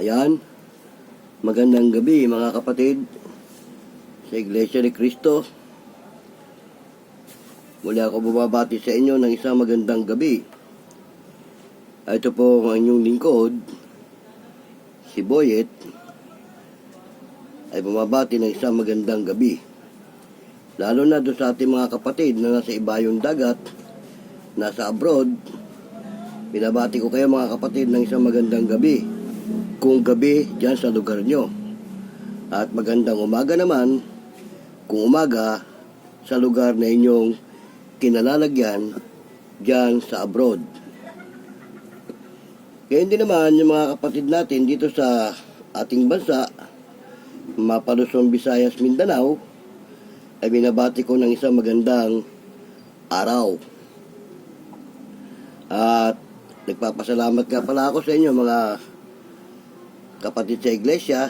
Ayan, magandang gabi mga kapatid sa Iglesia ni Cristo. Muli ako bumabati sa inyo ng isang magandang gabi. Ito po ang inyong lingkod, si Boyet, ay bumabati ng isang magandang gabi. Lalo na doon sa ating mga kapatid na nasa ibayong dagat, nasa abroad, binabati ko kayo mga kapatid ng isang magandang gabi kung gabi dyan sa lugar nyo. At magandang umaga naman kung umaga sa lugar na inyong kinalalagyan dyan sa abroad. Kaya hindi naman yung mga kapatid natin dito sa ating bansa, Mapalusong Visayas, Mindanao, ay binabati ko ng isang magandang araw. At nagpapasalamat nga pala ako sa inyo mga kapatid sa iglesia,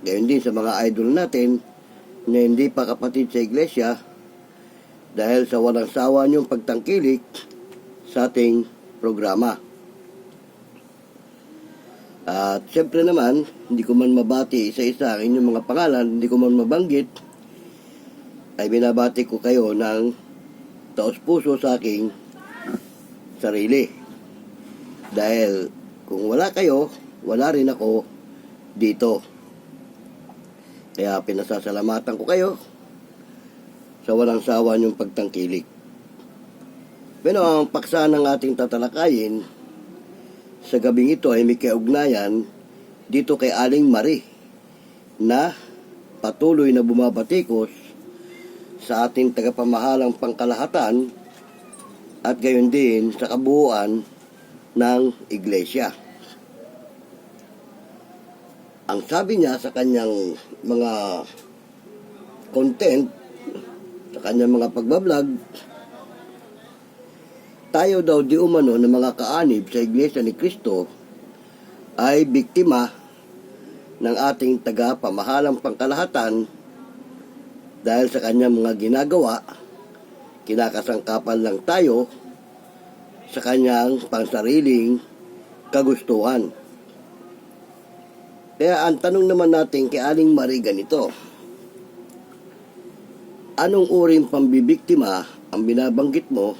gayon din sa mga idol natin na hindi pa kapatid sa iglesia dahil sa walang sawa niyong pagtangkilik sa ating programa. At siyempre naman, hindi ko man mabati isa-isa ang inyong mga pangalan, hindi ko man mabanggit, ay binabati ko kayo ng taos puso sa aking sarili. Dahil kung wala kayo, wala rin ako dito. Kaya pinasasalamatan ko kayo sa walang sawa niyong pagtangkilik. Pero ang paksa ng ating tatalakayin sa gabing ito ay may kaugnayan dito kay Aling Marie na patuloy na bumabatikos sa ating tagapamahalang pangkalahatan at gayon din sa kabuuan ng iglesia. Ang sabi niya sa kanyang mga content, sa kanyang mga pagbablog, tayo daw di umano ng mga kaanib sa Iglesia ni Kristo ay biktima ng ating taga-pamahalang pangkalahatan dahil sa kanyang mga ginagawa, kinakasangkapan lang tayo sa kanyang pansariling kagustuhan. Kaya ang tanong naman natin kay Aling Marie ganito, Anong uring pambibiktima ang binabanggit mo,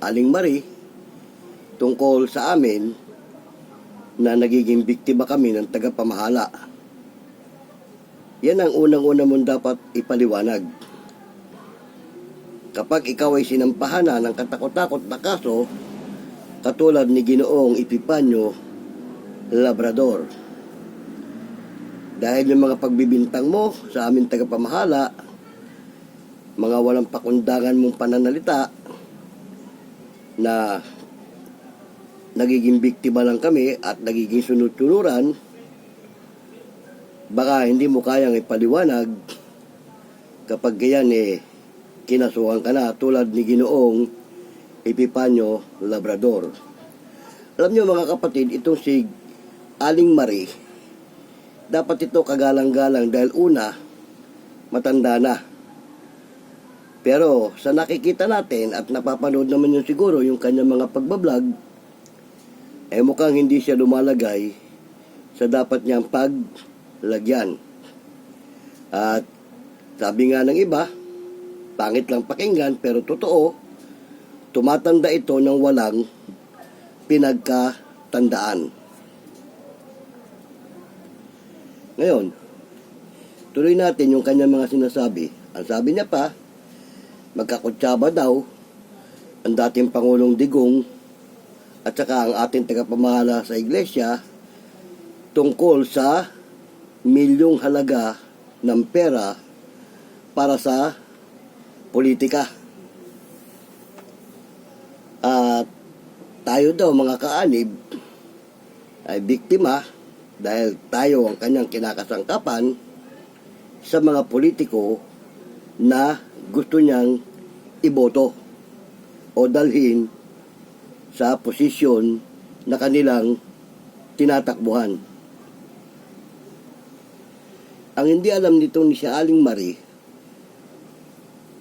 Aling Marie, tungkol sa amin na nagiging biktima kami ng tagapamahala? Yan ang unang-una mong dapat ipaliwanag. Kapag ikaw ay sinampahana ng katakot-takot na kaso, katulad ni Ginoong Epipanyo Labrador. Dahil yung mga pagbibintang mo sa aming tagapamahala, mga walang pakundangan mong pananalita na nagiging biktima lang kami at nagiging sunod-tunuran, baka hindi mo kayang ipaliwanag kapag gayan eh kinasuhan ka na tulad ni Ginoong Epipanyo Labrador. Alam niyo mga kapatid, itong si Aling Marie, dapat ito kagalang-galang dahil una, matanda na. Pero sa nakikita natin at napapanood naman yun siguro yung kanyang mga pagbablog, eh mukhang hindi siya lumalagay sa dapat niyang paglagyan. At sabi nga ng iba, pangit lang pakinggan pero totoo, tumatanda ito ng walang pinagkatandaan. Ngayon, tuloy natin yung kanyang mga sinasabi. Ang sabi niya pa, magkakutsaba daw ang dating Pangulong Digong at saka ang ating tagapamahala sa iglesia tungkol sa milyong halaga ng pera para sa politika. At tayo daw mga kaanib ay biktima dahil tayo ang kanyang kinakasangkapan sa mga politiko na gusto niyang iboto o dalhin sa posisyon na kanilang tinatakbuhan. Ang hindi alam nitong ni si Aling Marie,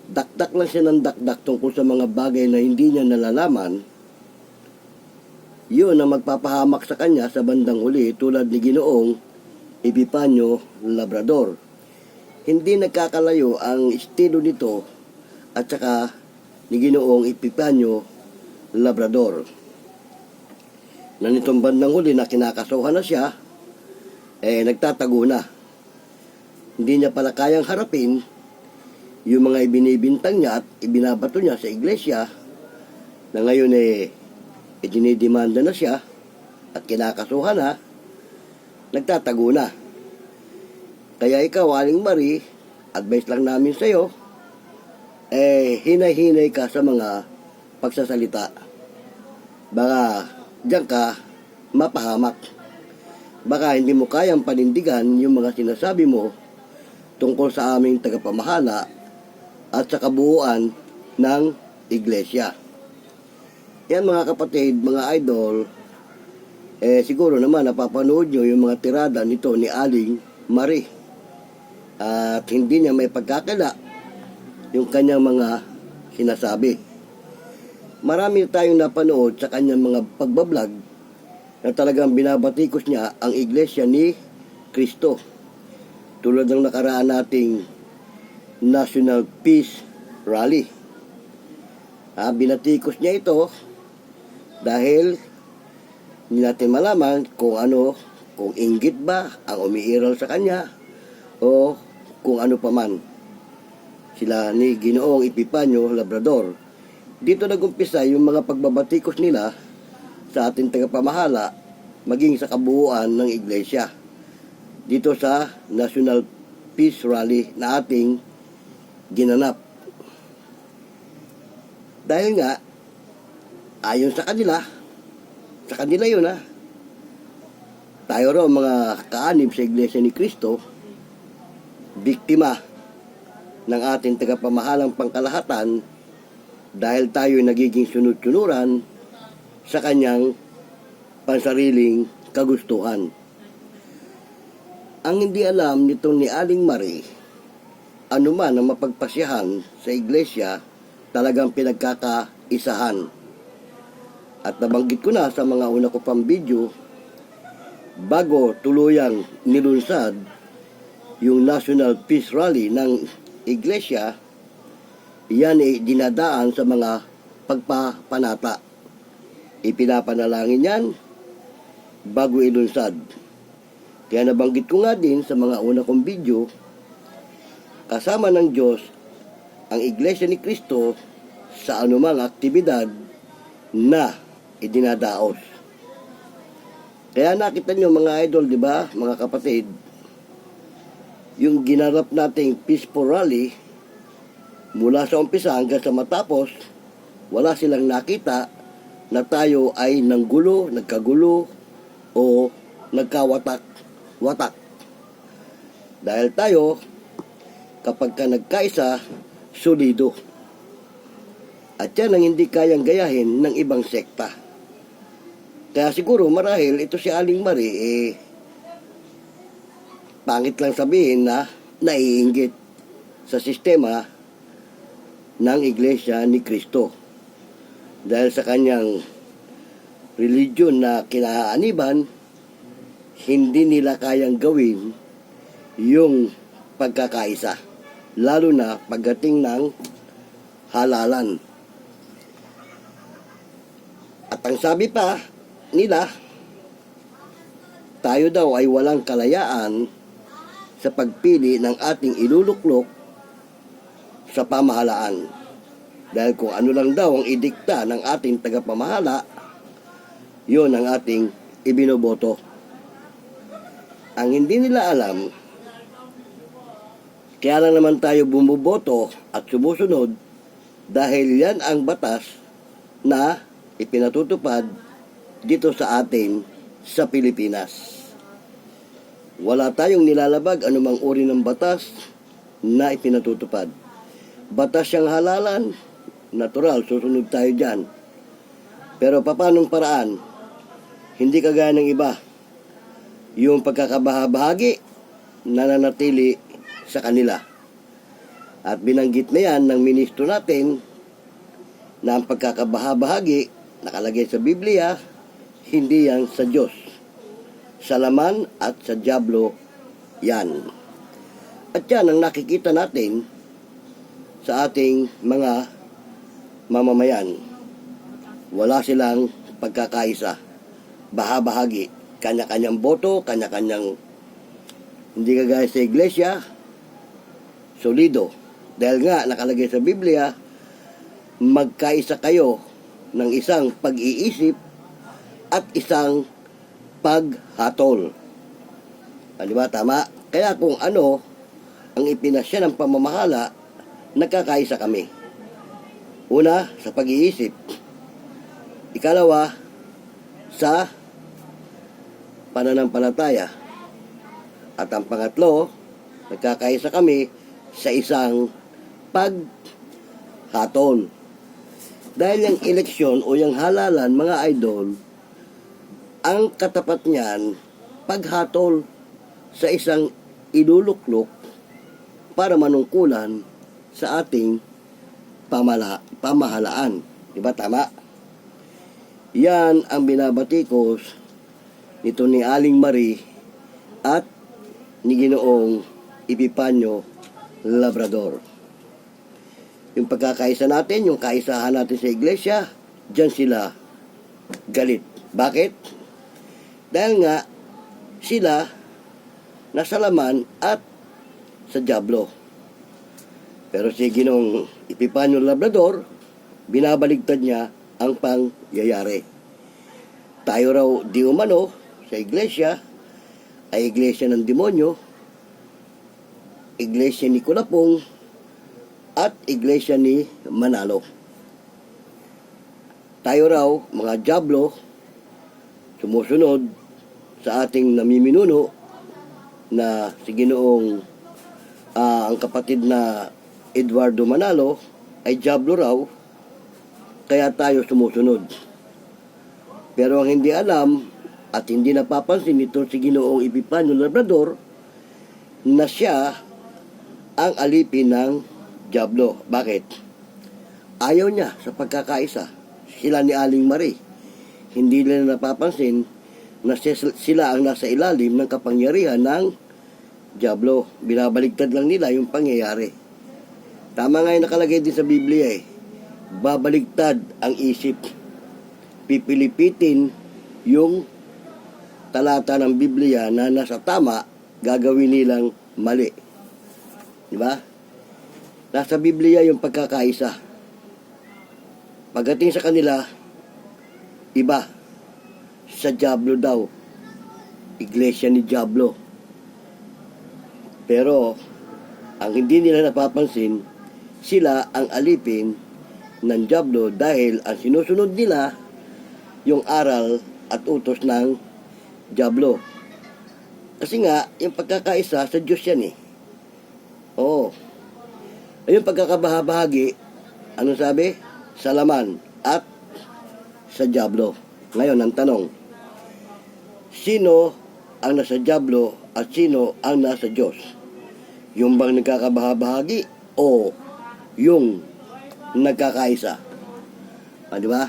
dakdak lang siya ng dakdak tungkol sa mga bagay na hindi niya nalalaman, yun ang magpapahamak sa kanya sa bandang huli tulad ni Ginoong Epipanyo Labrador. Hindi nagkakalayo ang estilo nito at saka ni Ginoong Epipanyo Labrador. Na nitong bandang huli na kinakasuhan na siya, eh nagtatago na. Hindi niya pala kayang harapin yung mga ibinibintang niya at ibinabato niya sa iglesia na ngayon eh, eh dinidemanda na siya at kinakasuhan na, nagtatago na. Kaya ikaw, Aling Marie, advice lang namin sa'yo, eh, hinay-hinay ka sa mga pagsasalita. Baka diyan ka mapahamak. Baka hindi mo kayang panindigan yung mga sinasabi mo tungkol sa aming tagapamahala at sa kabuuan ng iglesia. Yan mga kapatid, mga idol, eh siguro naman napapanood nyo yung mga tirada nito ni Aling Marie. At hindi niya may pagkakala yung kanyang mga sinasabi. Marami tayong napanood sa kanyang mga pagbablog na talagang binabatikos niya ang iglesia ni Kristo. Tulad ng nakaraan nating National Peace Rally. Ah, binatikos niya ito dahil hindi natin malaman kung ano, kung inggit ba ang umiiral sa kanya o kung ano pa man. Sila ni Ginoong Epipanyo Labrador. Dito nagumpisa yung mga pagbabatikos nila sa ating tagapamahala maging sa kabuuan ng iglesia. Dito sa National Peace Rally na ating ginanap. Dahil nga, ayon sa kanila, sa kanila yun ha, tayo raw mga kaanib sa Iglesia ni Kristo, biktima ng ating tagapamahalang pangkalahatan dahil tayo nagiging sunod-sunuran sa kanyang pansariling kagustuhan. Ang hindi alam nitong ni Aling Marie, ano man ang mapagpasyahan sa iglesia, talagang pinagkakaisahan. At nabanggit ko na sa mga una ko pang video, bago tuluyang nilunsad yung National Peace Rally ng Iglesia, yan ay dinadaan sa mga pagpapanata. Ipinapanalangin yan bago ilunsad. Kaya nabanggit ko nga din sa mga una kong video, kasama ng Diyos ang Iglesia ni Kristo sa anumang aktibidad na idinadaos. Kaya nakita nyo mga idol, di ba, mga kapatid, yung ginarap nating peaceful rally, mula sa umpisa hanggang sa matapos, wala silang nakita na tayo ay nanggulo, nagkagulo, o nagkawatak-watak. Dahil tayo, kapag ka nagkaisa, solido. At yan ang hindi kayang gayahin ng ibang sekta. Kaya siguro marahil ito si Aling Marie, eh, pangit lang sabihin na naiinggit sa sistema ng Iglesia ni Kristo. Dahil sa kanyang religion na kinaaniban, hindi nila kayang gawin yung pagkakaisa. Lalo na pagdating ng halalan. At ang sabi pa nila, tayo daw ay walang kalayaan sa pagpili ng ating iluluklok sa pamahalaan. Dahil kung ano lang daw ang idikta ng ating tagapamahala, yon ang ating ibinoboto. Ang hindi nila alam, kaya lang naman tayo bumuboto at sumusunod dahil yan ang batas na ipinatutupad dito sa atin sa Pilipinas. Wala tayong nilalabag anumang uri ng batas na ipinatutupad. Batas siyang halalan, natural, susunod tayo dyan. Pero papanong paraan, hindi kagaya ng iba. Yung pagkakabahabahagi, nananatili sa kanila. At binanggit na yan ng ministro natin na ang pagkakabahabahagi nakalagay sa Biblia, hindi yan sa Diyos. Sa laman at sa Diablo Yan. At yan ang nakikita natin sa ating mga mamamayan. Wala silang pagkakaisa. Baha-bahagi. Kanya-kanyang boto, kanya-kanyang hindi kagaya sa iglesia, solido. Dahil nga, nakalagay sa Biblia, magkaisa kayo ng isang pag-iisip at isang paghatol. Di ba? Tama? Kaya kung ano ang ipinasya ng pamamahala, nagkakaisa kami. Una, sa pag-iisip. Ikalawa, sa pananampalataya. At ang pangatlo, nagkakaisa kami sa isang paghatol. Dahil yung eleksyon o yung halalan, mga idol, ang katapat niyan, paghatol sa isang iluluklok para manungkulan sa ating pamala, pamahalaan. Di ba tama? Yan ang binabatikos nito ni Aling Marie at ni Ginoong Epipanyo Labrador. Yung pagkakaisa natin, yung kaisahan natin sa iglesia, dyan sila galit. Bakit? Dahil nga, sila nasa laman at sa Diablo. Pero si Ginong Epipanyo Labrador, binabaligtad niya ang pangyayari. Tayo raw di umano sa iglesia ay iglesia ng demonyo, iglesia ni Kulapong, at iglesia ni Manalo. Tayo raw, mga Diablo, sumusunod sa ating namiminuno na si Ginoong ah, ang kapatid na Eduardo Manalo ay Diablo raw kaya tayo sumusunod. Pero ang hindi alam at hindi napapansin nito si Ginoong Epipanyo Labrador na siya ang alipin ng Diablo. Bakit? Ayaw niya sa pagkakaisa. Sila ni Aling Marie. Hindi nila napapansin na sila ang nasa ilalim ng kapangyarihan ng Diablo. Binabaligtad lang nila yung pangyayari. Tama nga yung nakalagay din sa Biblia eh. Babaligtad ang isip. Pipilipitin yung talata ng Biblia na nasa tama, gagawin nilang mali. Di ba? Nasa Biblia yung pagkakaisa. Pagdating sa kanila, iba. Sa Diablo daw. Iglesia ni Diablo. Pero, ang hindi nila napapansin, sila ang alipin ng Diablo dahil ang sinusunod nila yung aral at utos ng Diablo. Kasi nga, yung pagkakaisa sa Diyos yan eh. Oo. Ayun pagkakabahabahagi, ano sabi? Sa laman at sa Diablo. Ngayon, ang tanong, sino ang nasa Diablo at sino ang nasa Diyos? Yung bang nagkakabahabahagi o yung nagkakaisa? Ah, di ba?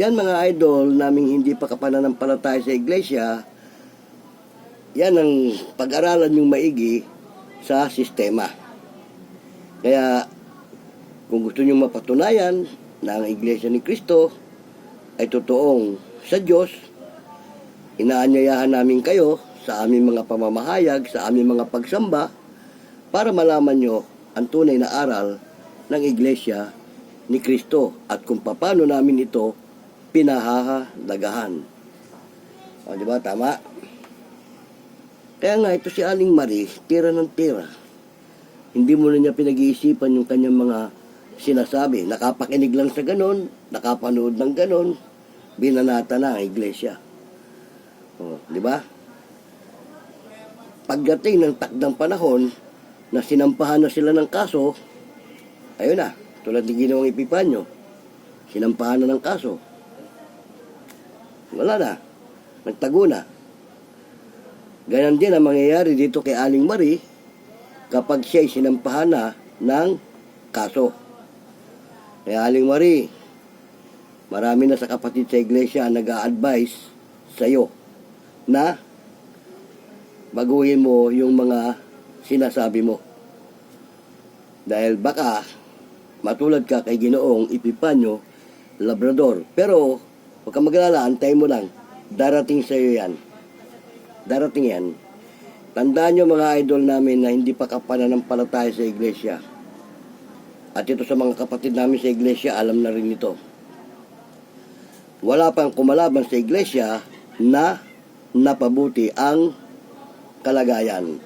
Yan mga idol naming hindi pa kapananampalataya sa iglesia, yan ang pag-aralan yung maigi sa sistema. Kaya, kung gusto nyo mapatunayan na ang iglesia ni Kristo ay totoong sa Diyos, inaanyayahan namin kayo sa aming mga pamamahayag, sa aming mga pagsamba, para malaman nyo ang tunay na aral ng iglesia ni Kristo at kung paano namin ito pinahahadagahan. O, di ba? Tama? Kaya nga, ito si Aling Marie, tira ng tira. Hindi mo na niya pinag-iisipan yung kanyang mga sinasabi. Nakapakinig lang sa ganon, nakapanood ng ganon, binanata na ang iglesia. O, di ba? Pagdating ng takdang panahon na sinampahan na sila ng kaso, ayun na, tulad ni ginawang Epipanyo, sinampahan na ng kaso. Wala na. Nagtago na. Ganon din ang mangyayari dito kay Aling Marie kapag siya'y sinampahan na ng kaso. Kay Aling Marie, marami na sa kapatid sa iglesia ang nag-a-advise sa iyo na baguhin mo yung mga sinasabi mo. Dahil baka matulad ka kay Ginoong Ipipanyo Labrador. Pero huwag kang maglala, antay mo lang. Darating sa iyo yan. Darating yan. Tandaan nyo mga idol namin na hindi pa kapananampalataya sa iglesia. At ito sa mga kapatid namin sa iglesia, alam na rin ito. Wala pang kumalaban sa iglesia na napabuti ang kalagayan.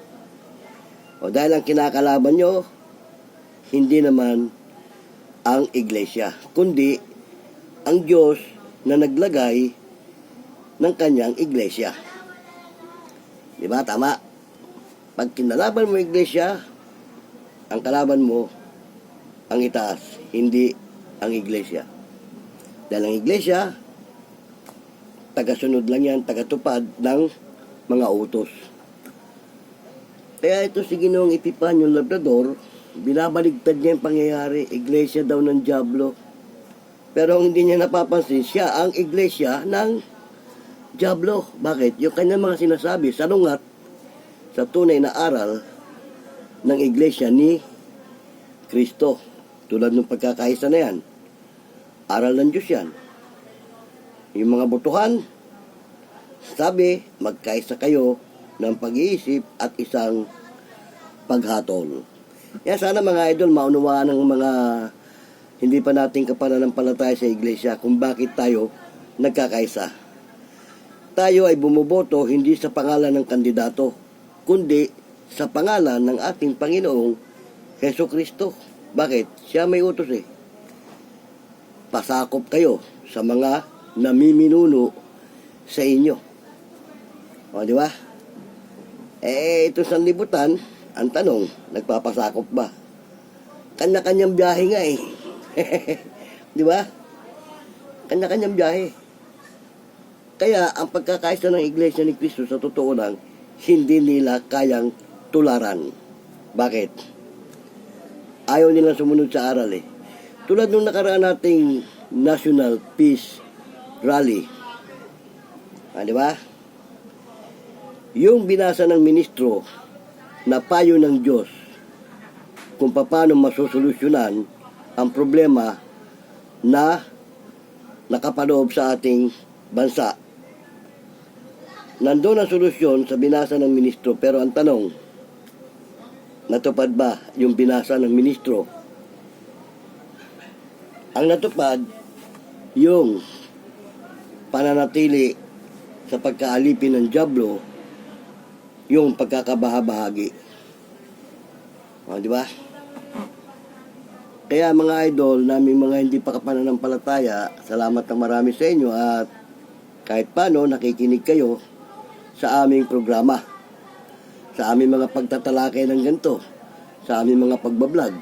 O dahil ang kinakalaban nyo, hindi naman ang iglesia, kundi ang Diyos na naglagay ng kanyang iglesia. Di ba? Tama. Pag kinalaban mo iglesia, ang kalaban mo ang itaas, hindi ang iglesia. Dahil ang iglesia, tagasunod lang yan, tagatupad ng mga utos. Kaya ito si Ginoong Epipanyo Labrador, binabaligtad niya yung pangyayari, iglesia daw ng Diablo. Pero ang hindi niya napapansin, siya ang iglesia ng Diablo. Bakit? Yung kanyang mga sinasabi, salungat sa tunay na aral ng iglesia ni Kristo. Tulad ng pagkakaisa na yan. Aral ng Diyos yan. Yung mga butuhan, sabi, magkaisa kayo ng pag-iisip at isang paghatol. Yan sana mga idol, maunawaan ng mga hindi pa nating kapananampalataya sa iglesia kung bakit tayo nagkakaisa. Tayo ay bumuboto hindi sa pangalan ng kandidato, kundi sa pangalan ng ating Panginoong Heso Kristo. Bakit? Siya may utos eh. Pasakop kayo sa mga namiminuno sa inyo. O, di ba? Eh, ito sa libutan, ang tanong, nagpapasakop ba? Kanya-kanyang biyahe nga eh. di ba? Kanya-kanyang biyahe. Kaya, ang pagkakaisa ng Iglesia ni Cristo sa totoo lang, hindi nila kayang tularan. Bakit? Ayaw nilang sumunod sa aral eh. Tulad nung nakaraan nating National Peace Rally. Ah, di ba? Yung binasa ng ministro na payo ng Diyos kung paano masosolusyonan ang problema na nakapaloob sa ating bansa. Nandun ang solusyon sa binasa ng ministro pero ang tanong, natupad ba yung binasa ng ministro? Ang natupad, yung pananatili sa pagkaalipin ng Diablo, yung pagkakabahabahagi. O, di ba? Kaya mga idol, namin mga hindi pa kapananampalataya, salamat na marami sa inyo at kahit paano nakikinig kayo sa aming programa, sa aming mga pagtatalakay ng ganito, sa aming mga pagbablog.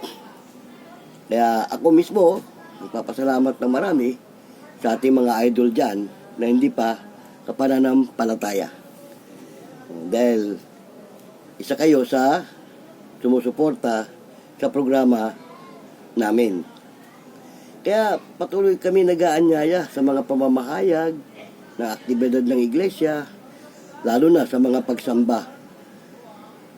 Kaya ako mismo, nagpapasalamat ng marami sa ating mga idol dyan na hindi pa kapananampalataya. Dahil isa kayo sa sumusuporta sa programa namin. Kaya patuloy kami nag-aanyaya sa mga pamamahayag na aktibidad ng iglesia, lalo na sa mga pagsamba.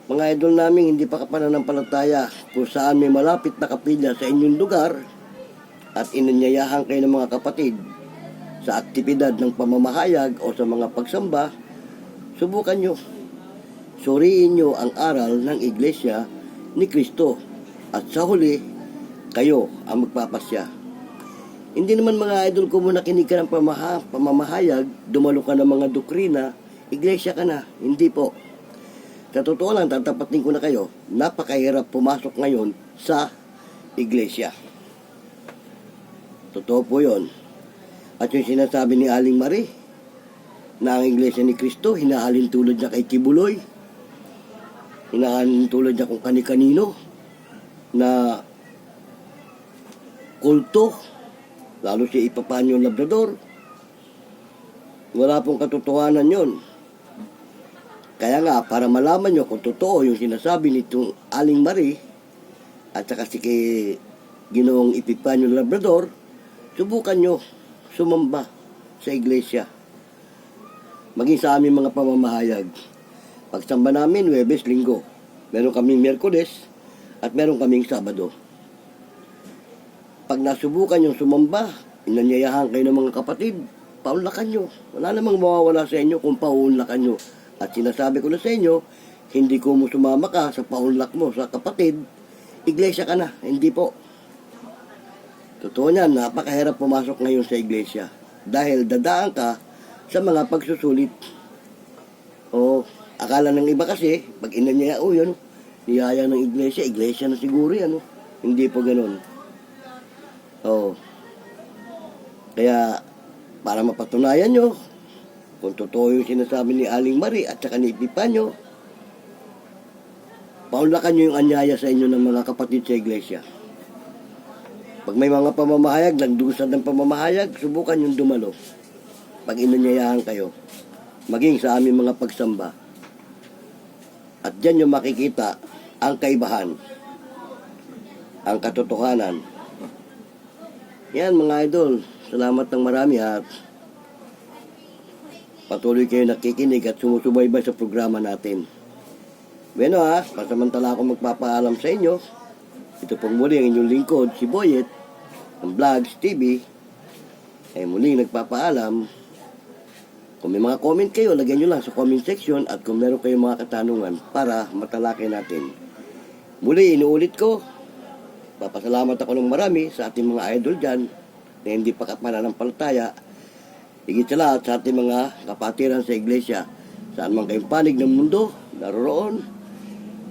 Mga idol namin hindi pa kapananampalataya kung saan may malapit na kapilya sa inyong lugar at inanyayahan kayo ng mga kapatid sa aktibidad ng pamamahayag o sa mga pagsamba, subukan nyo. Suriin nyo ang aral ng iglesia ni Kristo at sa huli, kayo ang magpapasya. Hindi naman mga idol ko muna kinig ka ng pamaha, pamamahayag, dumalo ka ng mga doktrina, iglesia ka na. Hindi po. Sa totoo lang, tatapatin ko na kayo, napakahirap pumasok ngayon sa iglesia. Totoo po yon. At yung sinasabi ni Aling Marie, na ang iglesia ni Kristo, hinahalin tulad niya kay Kibuloy, hinahalin tulad niya kung kani-kanino, na kulto, lalo si Ipapanyo Labrador. Wala pong katotohanan yon. Kaya nga, para malaman nyo kung totoo yung sinasabi nitong Aling Marie, at saka si kay Ginoong Ipipanyo Labrador, subukan nyo sumamba sa iglesia. Maging sa aming mga pamamahayag. Pagsamba namin, Webes, Linggo. Meron kaming Miyerkules at meron kaming Sabado. Pag nasubukan yung sumamba, inanyayahan kayo ng mga kapatid, paunlakan nyo. Wala namang mawawala sa inyo kung paunlakan nyo. At sinasabi ko na sa inyo, hindi ko mo sumama ka sa paunlak mo sa kapatid, iglesia ka na. Hindi po. Totoo niyan, napakahirap pumasok ngayon sa iglesia. Dahil dadaan ka sa mga pagsusulit. O, akala ng iba kasi, pag inanyaya, oh yun, niyaya ng iglesia, iglesia na siguro yan. oh." Hindi po ganun. Oo. Kaya, para mapatunayan nyo, kung totoo yung sinasabi ni Aling Marie at saka ni Epipanyo, paunlakan nyo yung anyaya sa inyo ng mga kapatid sa iglesia. Pag may mga pamamahayag, nagdusad ng pamamahayag, subukan yung dumalo. Pag inanyayahan kayo, maging sa aming mga pagsamba. At dyan yung makikita ang kaibahan, ang katotohanan. Yan mga idol, salamat ng marami at patuloy kayo nakikinig at sumusubaybay sa programa natin. Bueno ha, pasamantala ako magpapaalam sa inyo. Ito pong muli ang inyong lingkod, si Boyet, ng Vlogs TV. Ay muling nagpapaalam. Kung may mga comment kayo, lagyan nyo lang sa comment section at kung meron kayong mga katanungan para matalakay natin. Muli, inuulit ko, papasalamat ako ng marami sa ating mga idol dyan na hindi pa kapananampalataya. Higit sa lahat sa ating mga kapatiran sa iglesia, saan man kayong panig ng mundo, naroroon,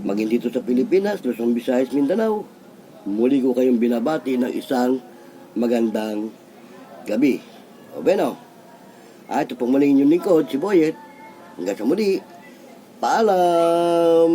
maging dito sa Pilipinas, Luzon, Visayas, Mindanao, muli ko kayong binabati ng isang magandang gabi. O beno, ah, ito pong muli inyong lingkod, si Boyet. Hanggang sa muli, paalam!